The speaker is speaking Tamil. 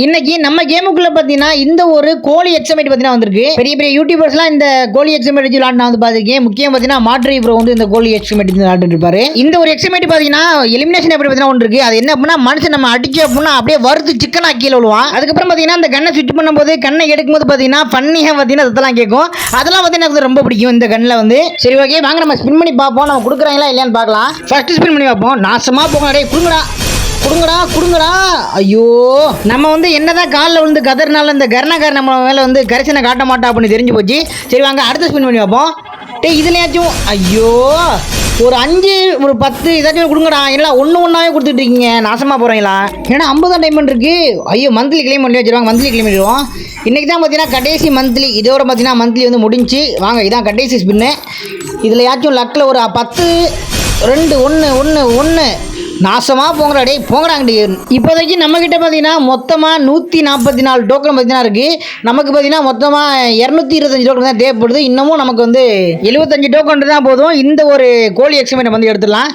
இன்னைக்கு நம்ம கேமுக்குள்ள பார்த்தீங்கன்னா இந்த ஒரு கோழி எக்ஸமைட் பார்த்தீங்கன்னா வந்திருக்கு. பெரிய பெரிய யூடியூபர்ஸ்லாம் இந்த கோழி எக்ஸமைட் வச்சு விளாண்டு வந்து பார்த்துருக்கேன் முக்கியம் பார்த்தீங்கன்னா மாற்று ப்ரோ வந்து இந்த கோழி எக்ஸமைட் விளாண்டு இருப்பாரு. இந்த ஒரு எக்ஸமைட் பார்த்தீங்கன்னா எலிமினேஷன் எப்படி பார்த்தீங்கன்னா ஒன்று இருக்கு. அது என்ன அப்படின்னா மனுஷன் நம்ம அடிச்சு அப்படின்னா அப்படியே வறுத்து சிக்கனாக கீழே விழுவான். அதுக்கப்புறம் பார்த்தீங்கன்னா அந்த கண்ணை சுவிட்ச் பண்ணும்போது கண்ணை எடுக்கும்போது பார்த்தீங்கன்னா ஃபன்னியாக பார்த்தீங்கன்னா அதெல்லாம் கேட்கும். அதெல்லாம் வந்து எனக்கு ரொம்ப பிடிக்கும் இந்த கண்ணில் வந்து. சரி ஓகே வாங்க நம்ம ஸ்பின் பண்ணி பார்ப்போம். நம்ம கொடுக்குறாங்களா இல்லையான்னு பார்க்கலாம். ஃபர்ஸ்ட் ஸ்பின் பண்ணி பார்ப்போம். நாசமாக போங்க டேய் கொடுங்கடா. கொடுங்கடா கொடுங்கடா. ஐயோ நம்ம வந்து என்னதான் காலில் விழுந்து கதறினாலும் இந்த கர்ணகர் நம்ம மேலே வந்து கரிசனை காட்ட மாட்டா அப்படின்னு தெரிஞ்சு போச்சு. சரி வாங்க அடுத்த ஸ்பின் பண்ணி வைப்போம் டே இதுலையாச்சும் ஐயோ ஒரு அஞ்சு ஒரு பத்து ஏதாச்சும் கொடுங்கடா. எல்லாம் ஒன்று ஒன்றாவே கொடுத்துட்டு இருக்கீங்க. நாசமாக போகிறீங்களா ஏன்னா ஐம்பதாம் டைமண்ட் இருக்கு ஐயோ மந்த்லி கிளைம் பண்ணி வச்சிருவாங்க மந்த்லி கிளைம் பண்ணிடுவோம். இன்றைக்கி தான் பார்த்தீங்கன்னா கடைசி மந்த்லி இதோட பார்த்தீங்கன்னா மந்த்லி வந்து முடிஞ்சு. வாங்க இதான் கடைசி ஸ்பின்னு இதில் யாச்சும் லக்கில் ஒரு பத்து ரெண்டு ஒன்று ஒன்று ஒன்று நாசமாக போங்கடா டே போங்கடாங்கடி இப்போதைக்கு நம்மக்கிட்ட பார்த்தீங்கன்னா மொத்தமாக நூற்றி நாற்பத்தி நாலு டோக்கன் பார்த்தீங்கன்னா இருக்குது நமக்கு பார்த்தீங்கன்னா மொத்தமாக இரநூத்தி இருபத்தஞ்சு டோக்கன் தான் தேவைப்படுது. இன்னமும் நமக்கு வந்து எழுபத்தஞ்சு டோக்கன் தான் போதும். இந்த ஒரு கோழி எக்ஸ்பெரிமெண்ட் வந்து எடுத்துடலாம்.